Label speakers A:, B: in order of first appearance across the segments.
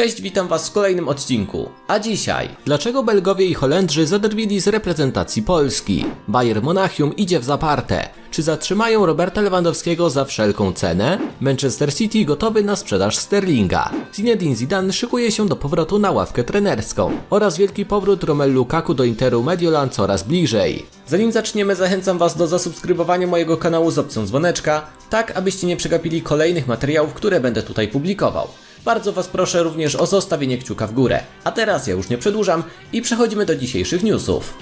A: Cześć, witam was w kolejnym odcinku. A dzisiaj, dlaczego Belgowie i Holendrzy zaderwili z reprezentacji Polski? Bayern Monachium idzie w zaparte. Czy zatrzymają Roberta Lewandowskiego za wszelką cenę? Manchester City gotowy na sprzedaż Sterlinga. Zinedine Zidane szykuje się do powrotu na ławkę trenerską. Oraz wielki powrót Romelu Lukaku do Interu Mediolan coraz bliżej. Zanim zaczniemy, zachęcam was do zasubskrybowania mojego kanału z opcją dzwoneczka, tak abyście nie przegapili kolejnych materiałów, które będę tutaj publikował. Bardzo Was proszę również o zostawienie kciuka w górę. A teraz ja już nie przedłużam i przechodzimy do dzisiejszych newsów.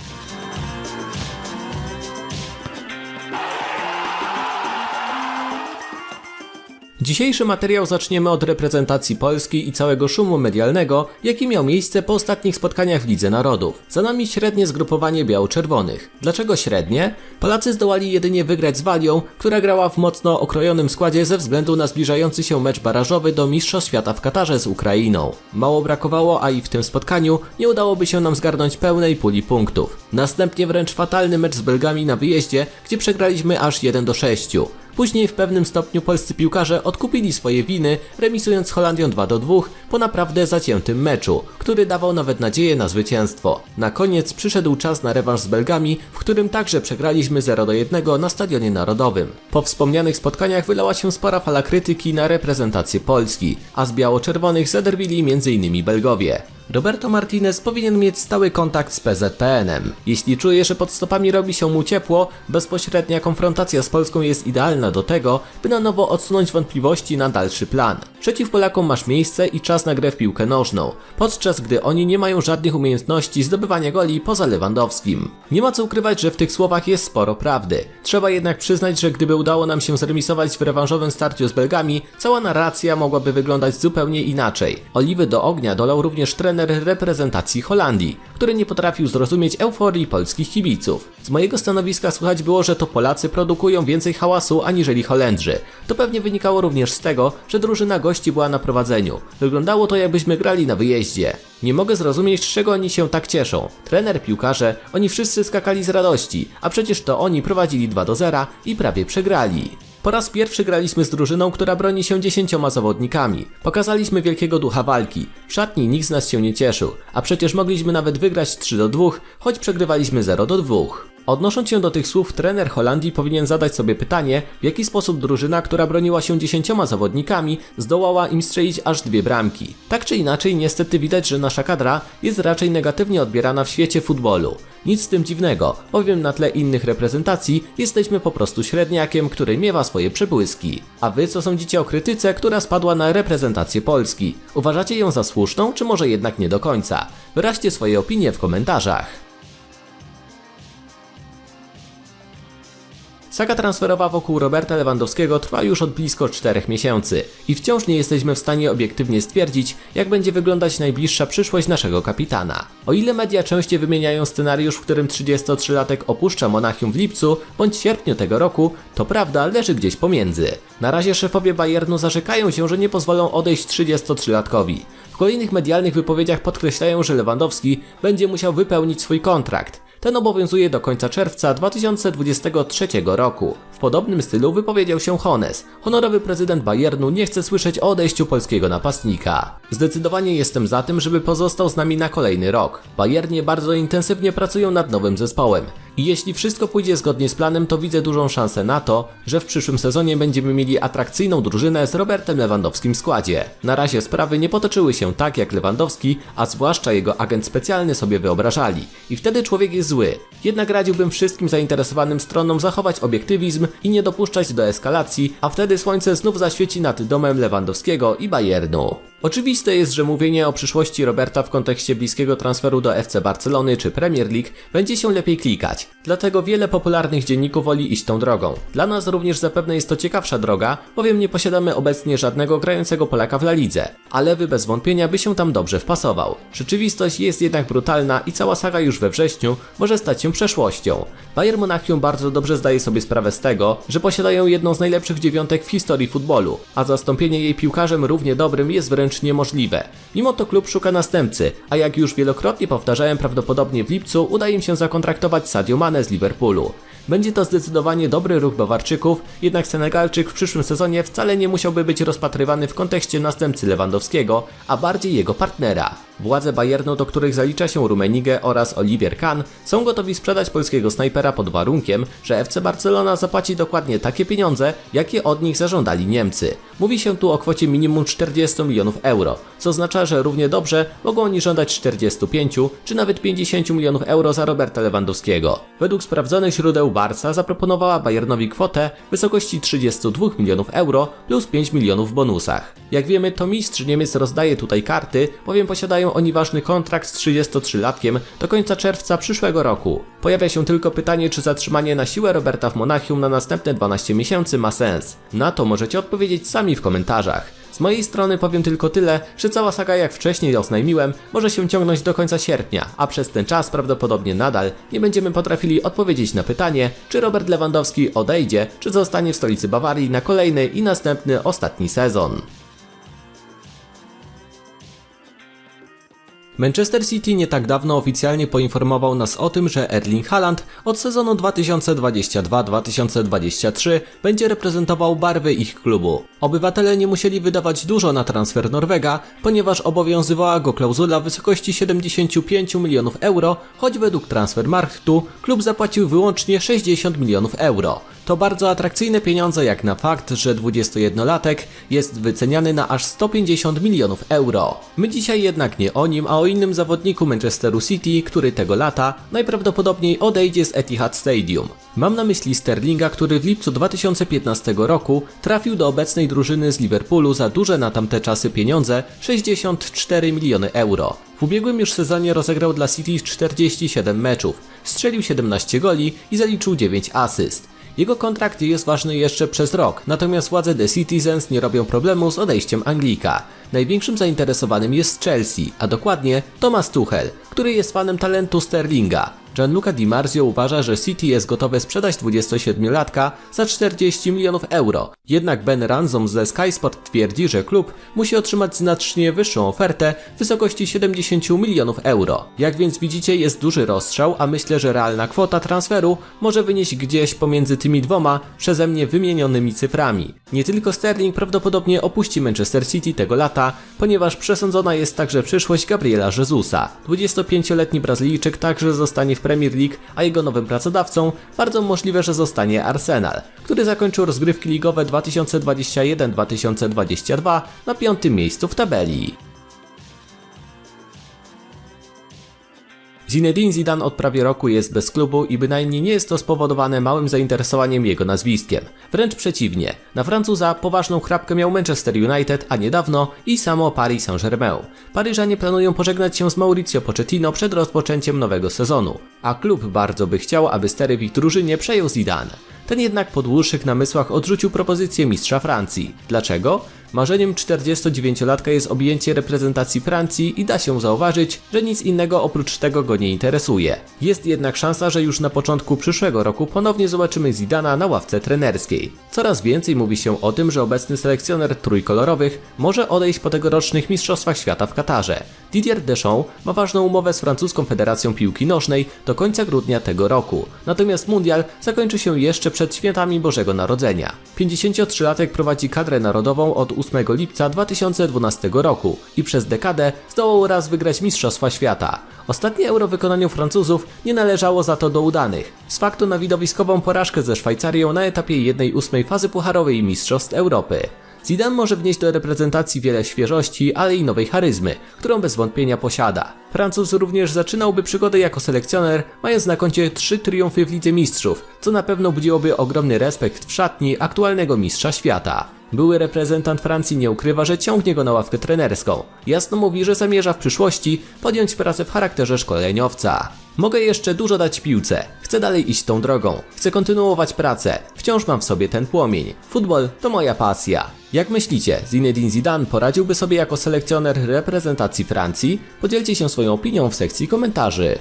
A: Dzisiejszy materiał zaczniemy od reprezentacji Polski i całego szumu medialnego, jaki miał miejsce po ostatnich spotkaniach w Lidze Narodów. Za nami średnie zgrupowanie biało-czerwonych. Dlaczego średnie? Polacy zdołali jedynie wygrać z Walią, która grała w mocno okrojonym składzie ze względu na zbliżający się mecz barażowy do Mistrzostw Świata w Katarze z Ukrainą. Mało brakowało, a i w tym spotkaniu nie udałoby się nam zgarnąć pełnej puli punktów. Następnie wręcz fatalny mecz z Belgami na wyjeździe, gdzie przegraliśmy aż 1 do 6. Później w pewnym stopniu polscy piłkarze odkupili swoje winy, remisując Holandią 2 do 2 po naprawdę zaciętym meczu, który dawał nawet nadzieję na zwycięstwo. Na koniec przyszedł czas na rewanż z Belgami, w którym także przegraliśmy 0 do 1 na Stadionie Narodowym. Po wspomnianych spotkaniach wylała się spora fala krytyki na reprezentację Polski, a z biało-czerwonych zaderwili m.in. Belgowie. Roberto Martinez powinien mieć stały kontakt z PZPN-em. Jeśli czuje, że pod stopami robi się mu ciepło, bezpośrednia konfrontacja z Polską jest idealna do tego, by na nowo odsunąć wątpliwości na dalszy plan. Przeciw Polakom masz miejsce i czas na grę w piłkę nożną, podczas gdy oni nie mają żadnych umiejętności zdobywania goli poza Lewandowskim. Nie ma co ukrywać, że w tych słowach jest sporo prawdy. Trzeba jednak przyznać, że gdyby udało nam się zremisować w rewanżowym starciu z Belgami, cała narracja mogłaby wyglądać zupełnie inaczej. Oliwy do ognia dolał również trener reprezentacji Holandii, który nie potrafił zrozumieć euforii polskich kibiców. Z mojego stanowiska słychać było, że to Polacy produkują więcej hałasu aniżeli Holendrzy. To pewnie wynikało również z tego, że drużyna gości była na prowadzeniu. Wyglądało to jakbyśmy grali na wyjeździe. Nie mogę zrozumieć, z czego oni się tak cieszą. Trener, piłkarze, oni wszyscy skakali z radości, a przecież to oni prowadzili 2 do 0 i prawie przegrali. Po raz pierwszy graliśmy z drużyną, która broni się dziesięcioma zawodnikami. Pokazaliśmy wielkiego ducha walki. W szatni nikt z nas się nie cieszył, a przecież mogliśmy nawet wygrać 3 do 2, choć przegrywaliśmy 0 do 2. Odnosząc się do tych słów, trener Holandii powinien zadać sobie pytanie, w jaki sposób drużyna, która broniła się dziesięcioma zawodnikami, zdołała im strzelić aż dwie bramki. Tak czy inaczej, niestety widać, że nasza kadra jest raczej negatywnie odbierana w świecie futbolu. Nic z tym dziwnego, bowiem na tle innych reprezentacji jesteśmy po prostu średniakiem, który miewa swoje przebłyski. A wy co sądzicie o krytyce, która spadła na reprezentację Polski? Uważacie ją za słuszną, czy może jednak nie do końca? Wyraźcie swoje opinie w komentarzach. Saga transferowa wokół Roberta Lewandowskiego trwa już od blisko 4 miesięcy i wciąż nie jesteśmy w stanie obiektywnie stwierdzić, jak będzie wyglądać najbliższa przyszłość naszego kapitana. O ile media częściej wymieniają scenariusz, w którym 33-latek opuszcza Monachium w lipcu bądź sierpniu tego roku, to prawda leży gdzieś pomiędzy. Na razie szefowie Bayernu zarzekają się, że nie pozwolą odejść 33-latkowi. W kolejnych medialnych wypowiedziach podkreślają, że Lewandowski będzie musiał wypełnić swój kontrakt. Ten obowiązuje do końca czerwca 2023 roku. W podobnym stylu wypowiedział się Hones. Honorowy prezydent Bayernu nie chce słyszeć o odejściu polskiego napastnika. Zdecydowanie jestem za tym, żeby pozostał z nami na kolejny rok. Bayernie bardzo intensywnie pracują nad nowym zespołem. I jeśli wszystko pójdzie zgodnie z planem, to widzę dużą szansę na to, że w przyszłym sezonie będziemy mieli atrakcyjną drużynę z Robertem Lewandowskim w składzie. Na razie sprawy nie potoczyły się tak, jak Lewandowski, a zwłaszcza jego agent specjalny sobie wyobrażali. I wtedy człowiek jest zły. Jednak radziłbym wszystkim zainteresowanym stronom zachować obiektywizm i nie dopuszczać do eskalacji, a wtedy słońce znów zaświeci nad domem Lewandowskiego i Bayernu. Oczywiste jest, że mówienie o przyszłości Roberta w kontekście bliskiego transferu do FC Barcelony czy Premier League będzie się lepiej klikać. Dlatego wiele popularnych dzienników woli iść tą drogą. Dla nas również zapewne jest to ciekawsza droga, bowiem nie posiadamy obecnie żadnego grającego Polaka w La Lidze, a lewy bez wątpienia by się tam dobrze wpasował. Rzeczywistość jest jednak brutalna i cała saga już we wrześniu może stać się przeszłością. Bayern Monachium bardzo dobrze zdaje sobie sprawę z tego, że posiadają jedną z najlepszych dziewiątek w historii futbolu, a zastąpienie jej piłkarzem równie dobrym jest wręcz niemożliwe. Mimo to klub szuka następcy, a jak już wielokrotnie powtarzałem, prawdopodobnie w lipcu uda im się zakontraktować Sadio Mane z Liverpoolu. Będzie to zdecydowanie dobry ruch Bawarczyków, jednak Senegalczyk w przyszłym sezonie wcale nie musiałby być rozpatrywany w kontekście następcy Lewandowskiego, a bardziej jego partnera. Władze Bayernu, do których zalicza się Rumenigę oraz Olivier Kahn, są gotowi sprzedać polskiego snajpera pod warunkiem, że FC Barcelona zapłaci dokładnie takie pieniądze, jakie od nich zażądali Niemcy. Mówi się tu o kwocie minimum 40 milionów euro, co oznacza, że równie dobrze mogą oni żądać 45 czy nawet 50 milionów euro za Roberta Lewandowskiego. Według sprawdzonych źródeł Barca zaproponowała Bayernowi kwotę w wysokości 32 milionów euro plus 5 milionów w bonusach. Jak wiemy, to mistrz Niemiec rozdaje tutaj karty, bowiem posiadają oni ważny kontrakt z 33-latkiem do końca czerwca przyszłego roku. Pojawia się tylko pytanie, czy zatrzymanie na siłę Roberta w Monachium na następne 12 miesięcy ma sens. Na to możecie odpowiedzieć sami w komentarzach. Z mojej strony powiem tylko tyle, że cała saga jak wcześniej oznajmiłem może się ciągnąć do końca sierpnia, a przez ten czas prawdopodobnie nadal nie będziemy potrafili odpowiedzieć na pytanie, czy Robert Lewandowski odejdzie, czy zostanie w stolicy Bawarii na kolejny i następny ostatni sezon. Manchester City nie tak dawno oficjalnie poinformował nas o tym, że Erling Haaland od sezonu 2022-2023 będzie reprezentował barwy ich klubu. Obywatele nie musieli wydawać dużo na transfer Norwega, ponieważ obowiązywała go klauzula w wysokości 75 milionów euro, choć według Transfermarktu klub zapłacił wyłącznie 60 milionów euro. To bardzo atrakcyjne pieniądze jak na fakt, że 21-latek jest wyceniany na aż 150 milionów euro. My dzisiaj jednak nie o nim, a o innym zawodniku Manchesteru City, który tego lata najprawdopodobniej odejdzie z Etihad Stadium. Mam na myśli Sterlinga, który w lipcu 2015 roku trafił do obecnej drużyny z Liverpoolu za duże na tamte czasy pieniądze 64 miliony euro. W ubiegłym już sezonie rozegrał dla City 47 meczów, strzelił 17 goli i zaliczył 9 asyst. Jego kontrakt jest ważny jeszcze przez rok, natomiast władze The Citizens nie robią problemu z odejściem Anglika. Największym zainteresowanym jest Chelsea, a dokładnie Thomas Tuchel, który jest fanem talentu Sterlinga. Gianluca Di Marzio uważa, że City jest gotowe sprzedać 27-latka za 40 milionów euro. Jednak Ben Ransom ze Sky Sport twierdzi, że klub musi otrzymać znacznie wyższą ofertę w wysokości 70 milionów euro. Jak więc widzicie jest duży rozstrzał, a myślę, że realna kwota transferu może wynieść gdzieś pomiędzy tymi dwoma przeze mnie wymienionymi cyframi. Nie tylko Sterling prawdopodobnie opuści Manchester City tego lata, ponieważ przesądzona jest także przyszłość Gabriela Jezusa. 25-letni Brazylijczyk także zostanie w Premier League, a jego nowym pracodawcą bardzo możliwe, że zostanie Arsenal, który zakończył rozgrywki ligowe 2021-2022 na piątym miejscu w tabeli. Zinedine Zidane od prawie roku jest bez klubu i bynajmniej nie jest to spowodowane małym zainteresowaniem jego nazwiskiem. Wręcz przeciwnie, na Francuza poważną chrapkę miał Manchester United, a niedawno i samo Paris Saint-Germain. Paryżanie planują pożegnać się z Mauricio Pochettino przed rozpoczęciem nowego sezonu, a klub bardzo by chciał, aby stery w drużynie przejął Zidane. Ten jednak po dłuższych namysłach odrzucił propozycję mistrza Francji. Dlaczego? Marzeniem 49-latka jest objęcie reprezentacji Francji i da się zauważyć, że nic innego oprócz tego go nie interesuje. Jest jednak szansa, że już na początku przyszłego roku ponownie zobaczymy Zidana na ławce trenerskiej. Coraz więcej mówi się o tym, że obecny selekcjoner trójkolorowych może odejść po tegorocznych Mistrzostwach Świata w Katarze. Didier Deschamps ma ważną umowę z francuską Federacją Piłki Nożnej do końca grudnia tego roku. Natomiast mundial zakończy się jeszcze przed świętami Bożego Narodzenia. 53-latek prowadzi kadrę narodową od 8 lipca 2012 roku i przez dekadę zdołał raz wygrać Mistrzostwa Świata. Ostatnie euro wykonaniu Francuzów nie należało za to do udanych. Z faktu na widowiskową porażkę ze Szwajcarią na etapie 1-8 fazy pucharowej Mistrzostw Europy. Zidane może wnieść do reprezentacji wiele świeżości, ale i nowej charyzmy, którą bez wątpienia posiada. Francuz również zaczynałby przygodę jako selekcjoner, mając na koncie trzy triumfy w Lidze Mistrzów, co na pewno budziłoby ogromny respekt w szatni aktualnego mistrza świata. Były reprezentant Francji nie ukrywa, że ciągnie go na ławkę trenerską. Jasno mówi, że zamierza w przyszłości podjąć pracę w charakterze szkoleniowca. Mogę jeszcze dużo dać piłce. Chcę dalej iść tą drogą. Chcę kontynuować pracę. Wciąż mam w sobie ten płomień. Futbol to moja pasja. Jak myślicie, Zinedine Zidane poradziłby sobie jako selekcjoner reprezentacji Francji? Podzielcie się swoją opinią w sekcji komentarzy.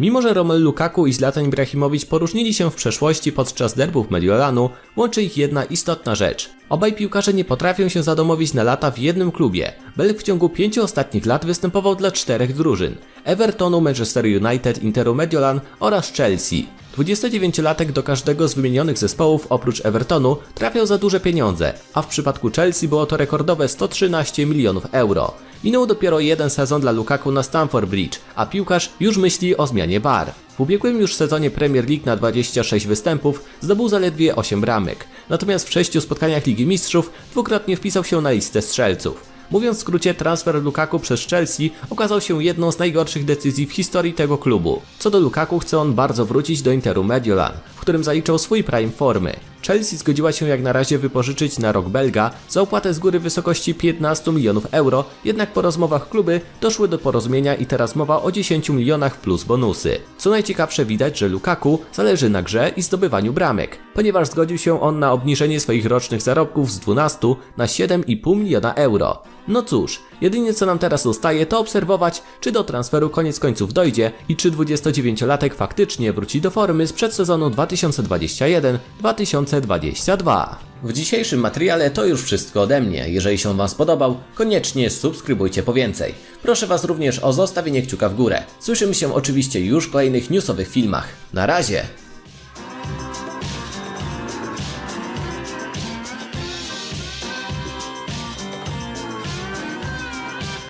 A: Mimo, że Romelu Lukaku i Zlatan Ibrahimowicz poróżnili się w przeszłości podczas derbów Mediolanu, łączy ich jedna istotna rzecz. Obaj piłkarze nie potrafią się zadomowić na lata w jednym klubie. Belg w ciągu pięciu ostatnich lat występował dla czterech drużyn. Evertonu, Manchester United, Interu Mediolan oraz Chelsea. 29-latek do każdego z wymienionych zespołów oprócz Evertonu trafiał za duże pieniądze, a w przypadku Chelsea było to rekordowe 113 milionów euro. Minął dopiero jeden sezon dla Lukaku na Stamford Bridge, a piłkarz już myśli o zmianie barw. W ubiegłym już sezonie Premier League na 26 występów zdobył zaledwie 8 bramek, natomiast w 6 spotkaniach Ligi Mistrzów dwukrotnie wpisał się na listę strzelców. Mówiąc w skrócie, transfer Lukaku przez Chelsea okazał się jedną z najgorszych decyzji w historii tego klubu. Co do Lukaku, chce on bardzo wrócić do Interu Mediolan, w którym zaliczał swój prime formy. Chelsea zgodziła się jak na razie wypożyczyć na rok Belga za opłatę z góry wysokości 15 milionów euro, jednak po rozmowach kluby doszły do porozumienia i teraz mowa o 10 milionach plus bonusy. Co najciekawsze widać, że Lukaku zależy na grze i zdobywaniu bramek, ponieważ zgodził się on na obniżenie swoich rocznych zarobków z 12 na 7,5 miliona euro. No cóż, jedynie co nam teraz zostaje to obserwować, czy do transferu koniec końców dojdzie i czy 29-latek faktycznie wróci do formy sprzed sezonu 2021-2022. W dzisiejszym materiale to już wszystko ode mnie. Jeżeli się Wam spodobał, koniecznie subskrybujcie po więcej. Proszę Was również o zostawienie kciuka w górę. Słyszymy się oczywiście już w kolejnych newsowych filmach. Na razie!